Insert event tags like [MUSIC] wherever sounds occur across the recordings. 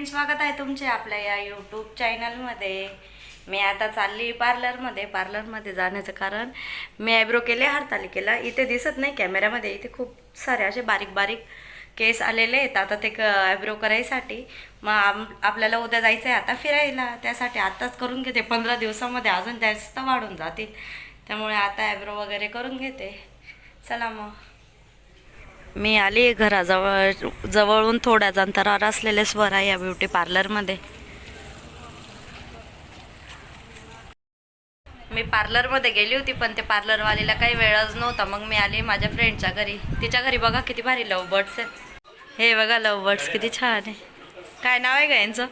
Friends स्वागत आहे तुमचे आपल्या या यूट्यूब चॅनलमध्ये मी आता चालली पार्लरमध्ये पार्लरमध्ये जाण्याचं कारण मी आयब्रो केले हरतालिकेला इथे दिसत नाही कॅमेऱ्यामध्ये इथे खूप सारे असे बारीक बारीक केस आलेले आहेत. आता ते क आयब्रो करायसाठी. मग आम आपल्याला उद्या जायचं आहे आता फिरायला. त्यासाठी आत्ताच करून घेते. पंधरा दिवसामध्ये अजून जास्त वाढून जातील. त्यामुळे आता आयब्रो वगैरे करून घेते. चला मग. मी आली घराजवळ जवळून थोड्याच अंतरावर असलेले स्वरा या ब्युटी पार्लरमध्ये. मी पार्लरमध्ये गेली होती पण ते पार्लरवालीला काही वेळच नव्हता. मग मी आली माझ्या फ्रेंडच्या घरी. तिच्या घरी बघा किती भारी लव बर्ड्स आहेत. हे बघा लव बर्ड्स किती छान आहे. काय नाव आहे का यांचं?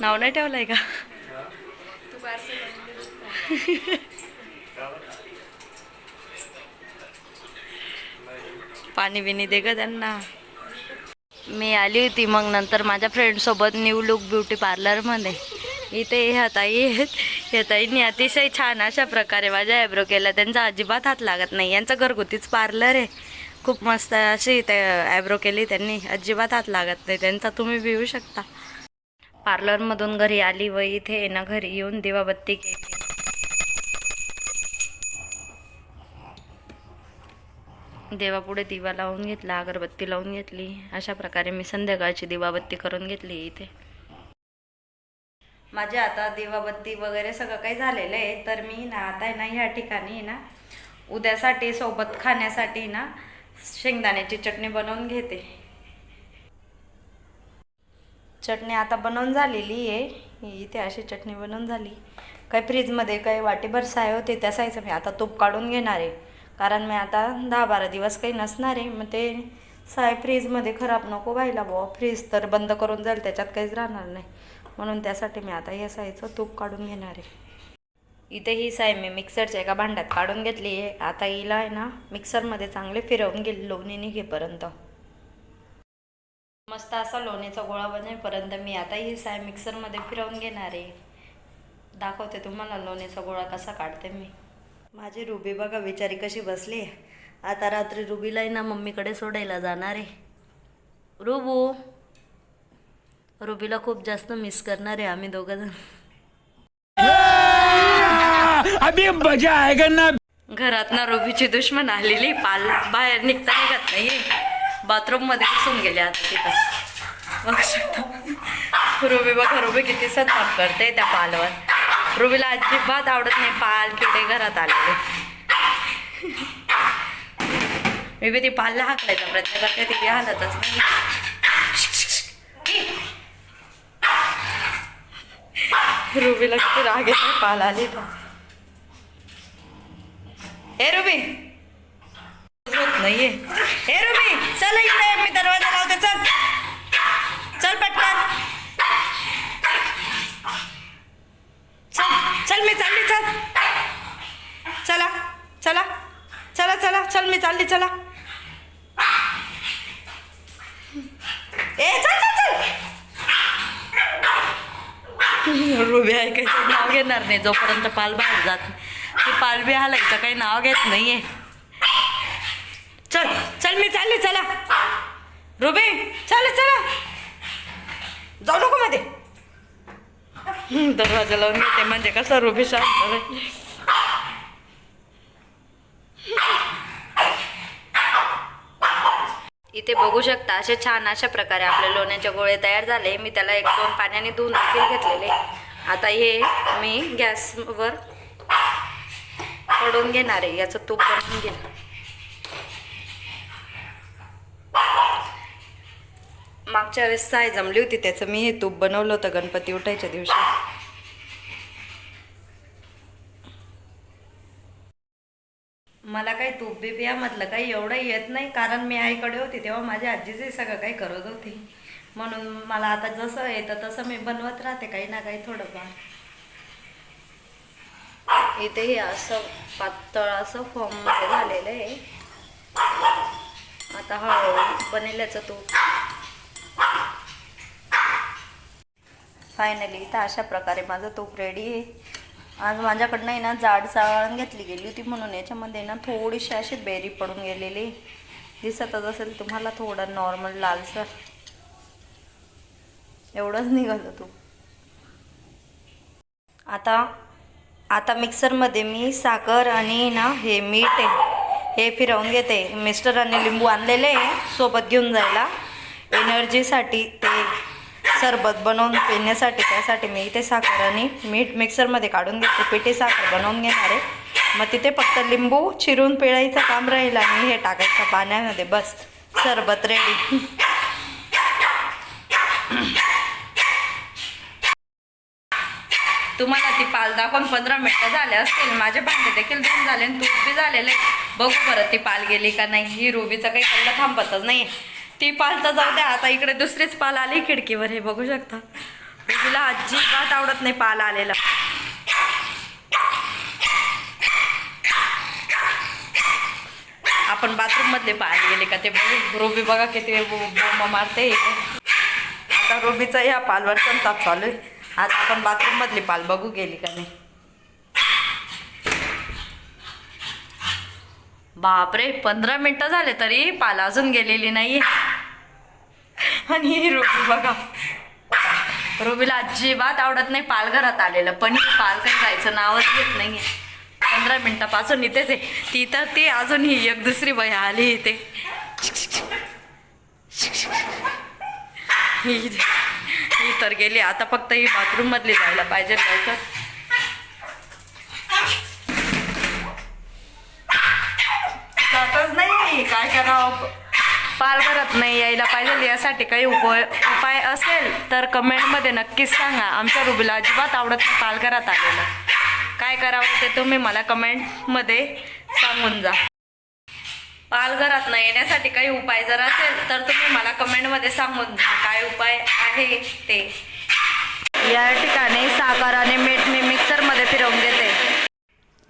नाव नाही ठेवलं आहे का [LAUGHS] पाणी बिनी दे ग त्यांना. मी आली होती मग नंतर माझ्या फ्रेंडसोबत न्यू लुक ब्युटी पार्लरमध्ये इथे ह्या ताई आहेत. ह्या ताईंनी अतिशय छान अशा प्रकारे माझ्या आयब्रो केला त्यांचा अजिबात हात लागत नाही. यांचं घरगुतीच पार्लर आहे. खूप मस्त अशी ते आयब्रो केली त्यांनी. अजिबात हात लागत नाही. त्यांचा तुम्ही भिवू शकता. पार्लरमधून घरी आली व इथे आहे ना घरी येऊन दिवाबत्ती केली. देवापुढे दिवा लावून घेतला अगरबत्ती लावून घेतली. अशा प्रकारे मी संध्याकाळची दिवाबत्ती करून घेतली इथे. माझ्या आता दिवाबत्ती वगैरे सगळं काही झालेलं आहे तर मी ना आता आहे ना ह्या ठिकाणी ना उद्यासाठी सोबत खाण्यासाठी ना शेंगदाण्याची चटणी बनवून घेते. चटणी आता बनवून झालेली आहे. इथे अशी चटणी बनवून झाली. काही फ्रीजमध्ये काही वाटीभर साय होते त्या साईचं मी आता तूप काढून घेणार आहे. कारण मी आता दहा बारा दिवस काही नसणार आहे. मग ते साय फ्रीजमध्ये खराब नको व्हायला बुवा. फ्रीज तर बंद करून जाईल त्याच्यात काहीच राहणार नाही. म्हणून त्यासाठी मी आता या सायचं तूप काढून घेणार आहे. इथे ही साय मी मिक्सरच्या एका भांड्यात काढून घेतली आहे. आता हिला आहे ना मिक्सरमध्ये चांगले फिरवून गेली लोणी निघेपर्यंत मस्त असा लोणीचा गोळा बनेपर्यंत मी आता ही साय मिक्सरमध्ये फिरवून घेणार आहे. दाखवते तुम्हाला लोणीचा गोळा कसा काढते मी. माझी रुबी बघा बिचारी कशी बसली आता रात्री रुबीला ना मम्मीकडे सोडायला जाणार आहे. रुबू रुबीला खूप जास्त मिस करणार आहे आम्ही दोघं जण. अभी मजा आएगा ना. घरात ना रुबीची दुश्मन आलेली पाल बाहेर निघता निघत नाही बाथरूममध्ये घुसून गेले आता तिथं. बघू शकता. रुबी बघा रुबी किती सत्ताप करते त्या पालवर. रुबीला अजिबात आवडत नाही. पाल किडे घरात आलेले. मी बी ती पालला हाकलायचा प्रयत्न करते ती बी हालतच नाही. रुबीला किती राग येतो पाल आली हे रुबी. होत नाहीये. हे रुबी चल इकडे मी दरवाजा लावते चल. चल पटकन. चल मी चालली चल. चला चला चला चला चल मी चालली चला. ए चल चल चल. रुबी ऐकायचं नाव घेणार नाही जोपर्यंत पाल बाहेर जात नाही. ते पाल बी हालायचं काही नाव घेत नाहीये. चल चल मी चालली चला. रुबी चला चला. जाऊ नको मध्ये. दरवाजा लावून घेते म्हणजे कसा रुबी शांत इथे बघू शकता असे छान अशा प्रकारे आपले लोण्याचे गोळे तयार झाले. मी त्याला एक दोन पाण्याने धुवून देखील घेतलेले. आता हे मी गॅसवर पडून घेणार आहे. याचं तूप बनवून घेणार. मागच्या वेळेस साय जमली होती त्याचं मी हे तूप बनवलं होतं गणपती उठायच्या दिवशी. मला काही तूप बीप यामधलं काही एवढं येत नाही कारण मी आईकडे होती तेव्हा माझी आजीचे सगळं काही करत होती. म्हणून मला आता जसं येतं तसं मी बनवत राहते काही ना काही थोडंफार. इथे हे असं पातळ असं फॉर्ममध्ये झालेलं आहे. आता हळूहळू बनेल्याचं तूप. फायनली तर अशा प्रकारे माझं तूप रेडी आहे. आज माझ्याकडनं आहे ना जाड चाळण घेतली गेली होती म्हणून याच्यामध्ये ना थोडीशी अशी बेरी पडून गेलेली दिसतच असेल तुम्हाला थोडं नॉर्मल लालसर. एवढंच निघालं तू आता आता मिक्सरमध्ये मी साखर आणि ना हे मीठ आहे हे फिरवून घेते. मिस्टरांनी लिंबू आणलेले आहे सोबत घेऊन जायला. एनर्जीसाठी ते सरबत बनवून पिण्यासाठी त्यासाठी मी इथे साखर आणि मीठ मिक्सरमध्ये काढून घेते. पिठी साखर बनवून घेणार आहे. मग तिथे फक्त लिंबू चिरून पिळायचं काम राहील आणि हे टाकायचं पाण्यामध्ये. बस. सरबत रेडी तुम्हाला ती पाल दाखवून पंधरा मिनटं झाले असतील. माझे भांडे देखील धुवून झाले आणि तूप बी झालेलं आहे. बघू बरं ती पाल गेली का नाही. ही रुबीचं काही कल्ला थांबतच नाही ती पाल तर जाऊ द्या आता इकडे दुसरीच पाल आली खिडकीवर हे बघू शकता. रुबीला अजिबात आवडत नाही पाल आलेला. आपण बाथरूम मधले पाल गेले का ते बघू. रुबी बघा किती बोंब मारते आता रुबीचा या पालवर पण ताप चालू आहे. आता आपण बाथरूम मधली पाल बघू गेली का नाही. बापरे पंधरा मिनटं झाले तरी पाल अजून गेलेली नाही आणि ही बघा. रुबीला अजिबात आवडत नाही पालघरात आलेलं. पण पालघर जायचं नावच घेत नाही पंधरा मिनिटापासून इथेच आहे. ती तर ती अजून ही एक दुसरी बाई आली इथे. ही तर गेली. आता फक्त ही बाथरूम मधली जायला पाहिजे नाही तर नाही काय करावं पाल नाही यायला पाहिजे यासाठी काही उपाय उपाय असेल तर कमेंटमध्ये नक्कीच सांगा. आमच्या रुबीला अजिबात आवडत नाही पालघरात आलेलं. काय करावं ते तुम्ही मला कमेंटमध्ये सांगून जा. पालघरात न येण्यासाठी काही उपाय जर असेल तर तुम्ही मला कमेंटमध्ये सांगून द्या काय उपाय आहे ते. या ठिकाणी साकाराने मीठ मी मिक्सरमध्ये फिरवून घेते.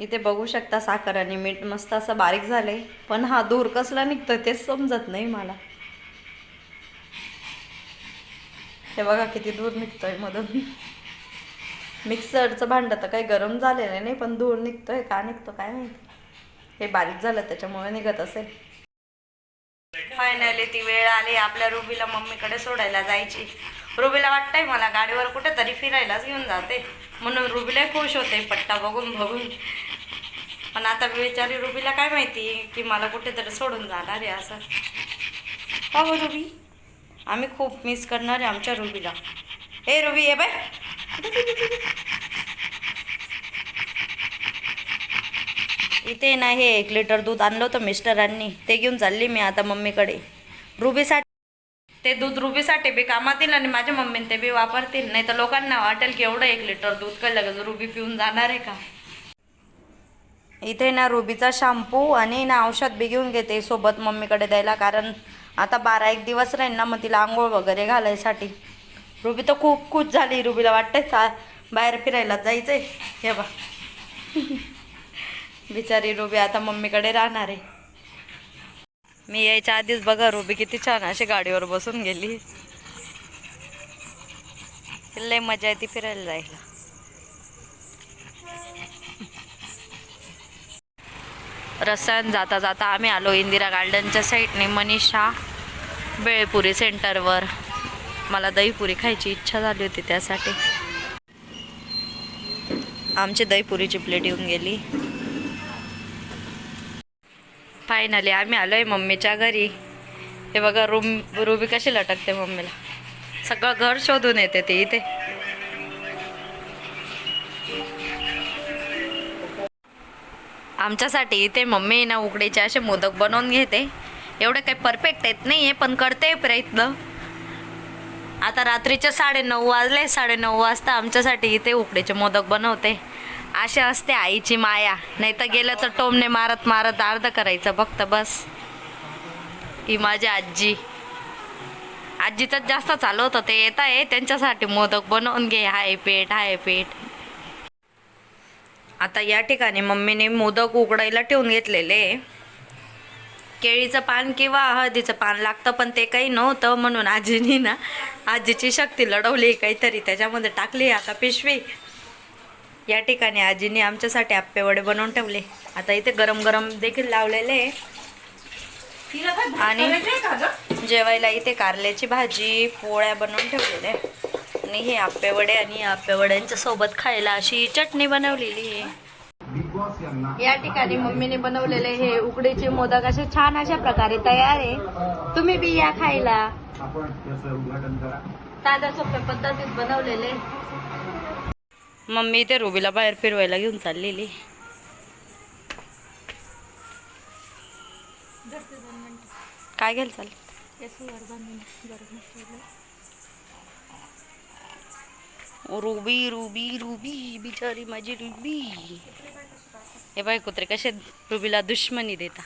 इथे बघू शकता साखर आणि मीठ मस्त असं बारीक झालंय. पण हा दूर कसला निघतोय तेच समजत नाही मला. हे बघा किती दूर निघतोय मधून. मिक्सरचं भांडं तर काही गरम झालेलं नाही पण धूर निघतोय. का निघतो काय माहिती? हे बारीक झालं त्याच्यामुळे निघत असेल. फायनली ती वेळ आली. आपल्या रुबीला मम्मीकडे सोडायला जायची. रुबीला वाटतंय मला गाडीवर कुठेतरी फिरायलाच घेऊन जाते. म्हणून रुबीला खुश होते. पट्टा बघून बघून. पण आता बिचारी रुबीला काय माहिती की मला कुठेतरी सोडून जाणार आहे असं. का रुबी? आम्ही खूप मिस करणार आहे आमच्या रुबीला. ए रुबी ये बाय. इथे ना हे एक लिटर दूध आणलं होतं मिस्टरांनी ते घेऊन चालली मी आता मम्मीकडे. रुबीसाठी ते दूध रुबीसाठी बी कामात येईल आणि माझ्या मम्मीने ते बी वापरतील. नाही तर लोकांना वाटेल की एवढं एक लिटर दूध कळलं रुबी पिऊन जाणार आहे का? इथे ना रुबीचा शॅम्पू आणि ना औषध बी घेऊन घेते सोबत मम्मीकडे द्यायला. कारण आता बारा एक दिवस राहील ना मग तिला आंघोळ वगैरे घालायसाठी. रुबी तर खूप खुश झाली रुबीला वाटतंय चा बाहेर फिरायला जायचंय. हे बा [LAUGHS] बिचारी रुबी आता मम्मीकडे राहणार आहे. मी यायच्या आधीच बघा रुबी किती छान अशी गाडीवर बसून गेली. लय मजा येते फिरायला जायला. रस्त्यानं जाता जाता आम्ही आलो इंदिरा गार्डनच्या साईडने. मनीषा बेळपुरी सेंटरवर. मला दहीपुरी खायची इच्छा झाली होती त्यासाठी. आमची दहीपुरीची प्लेट येऊन गेली. फायनली आम्ही आलो आहे मम्मीच्या घरी. हे बघा रूम रुबी कशी लटकते मम्मीला. सगळं घर शोधून येते ते इथे. आमच्यासाठी इथे मम्मी ना उकडीचे असे मोदक बनवून घेते. एवढे काही परफेक्ट येत नाही आहे पण करते प्रयत्न. आता रात्रीचे साडेनऊ वाजले साडेनऊ वाजता आमच्यासाठी इथे उकडीचे मोदक बनवते. असे असते आईची माया. नाही तर गेलं तर टोमने मारत मारत अर्ध करायचं फक्त बस. ही माझी आजी. आजीचंच जास्त चालू होतं. ते येत आहे त्यांच्यासाठी मोदक बनवून घे. हाय पेट हाय पेट. आता या ठिकाणी मम्मीने मोदक उकडायला ठेवून घेतलेले. केळीचं पान किंवा हळदीचं पान लागतं पण ते काही नव्हतं म्हणून आजीनी ना आजीची शक्ती लढवली काहीतरी. त्याच्यामध्ये टाकली आता पिशवी. या ठिकाणी आजीने आमच्यासाठी आप्पे वडे बनवून ठेवले. आता इथे गरम गरम देखील लावलेले. आणि जेवायला इथे कारल्याची भाजी पोळ्या बनवून ठेवलेल्या. आणि हे आप्पे वडे आणि आप्पे वड्यांच्या सोबत खायला अशी चटणी बनवलेली आहे. या ठिकाणी मम्मीने बनवलेले हे उकडीचे मोदक असे छान अशा प्रकारे तयार आहे. तुम्ही बी या खायला. साध्या सोप्या पद्धतीत बनवलेले. मम्मी ते रुबीला बाहेर फिरवायला घेऊन चाललेली. काय घ्यायला चाल रुबी रुबी रुबी बिचारी माझी रुबी. हे बाय कुत्रे कसे रुबीला दुश्मनी देता.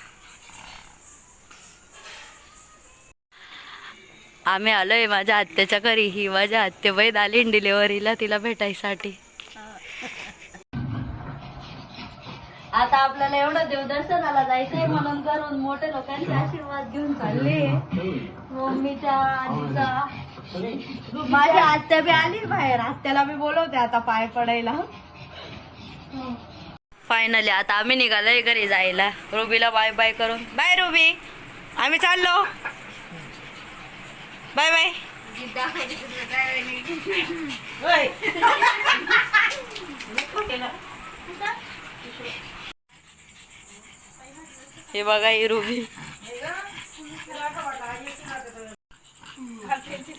आम्ही आलोय माझ्या आत्याच्या घरी. ही माझ्या आत्ते बैद आली डिलेवरीला तिला भेटायसाठी. आता आपल्याला एवढं देवदर्शनाला जायचंय म्हणून करून मोठे लोकांचे आशीर्वाद घेऊन चालले. मम्मीच्या आजीचा. माझ्या आत्या बी आली बाहेर. आत्याला मी बोलवते आता पाय पडायला. फायनली आता आम्ही निघालोय घरी जायला. रुबीला बाय बाय करून. Bye Ruby. आम्ही चाललो. बाय बाय हे बघा ही रुबी.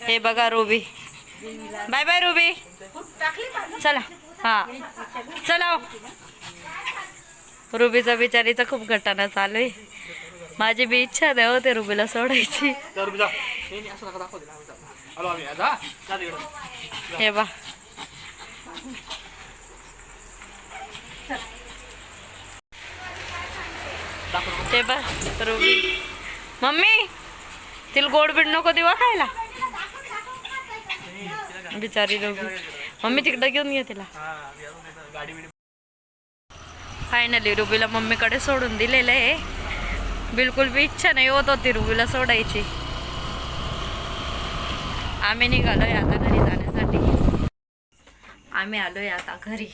हे बघा रुबी. Bye bye ruby. चला. हा. चला हो. रुबीचा बिचारीचा खूप घटना चालू आहे माझी बी इच्छा द्या होते रुबीला सोडायची. हे बा. ते बा रुबी. मम्मी! तिला गोड बीड नको देवा खायला. बिचारी दोघी मम्मी तिकडं घेऊन घे तिला. फायनली रुबीला मम्मीकडे सोडून दिलेलं आहे. बिलकुल बी इच्छा नाही होत होती रुबीला सोडायची. आम्ही निघालोय आता घरी जाण्यासाठी. आम्ही आलोय आता घरी.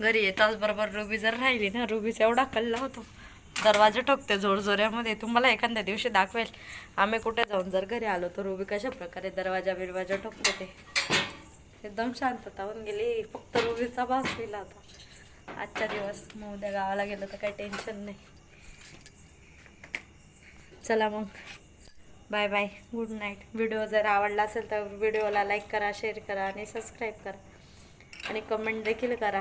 घरी येताच बरोबर रुबी जर राहिली ना रुबीचा एवढा कल्ला होतो. दरवाजा ठोकते जोरजोऱ्यामध्ये. तुम्हाला एखाद्या दिवशी दाखवेल. आम्ही कुठे जाऊन जर घरी आलो तर रुबी कशा प्रकारे दरवाजा बिरवाजा ठोकते ते. एकदम शांतता होऊन गेली. फक्त रुबीचा भास होईल आता. आजच्या दिवस. मग उद्या गावाला गेलं तर काही टेन्शन नाही. चला मग. Bye bye good night video जर आवडला असेल तर व्हिडिओला लाईक करा शेअर करा आणि सबस्क्राईब करा. आणि कमेंट देखील करा.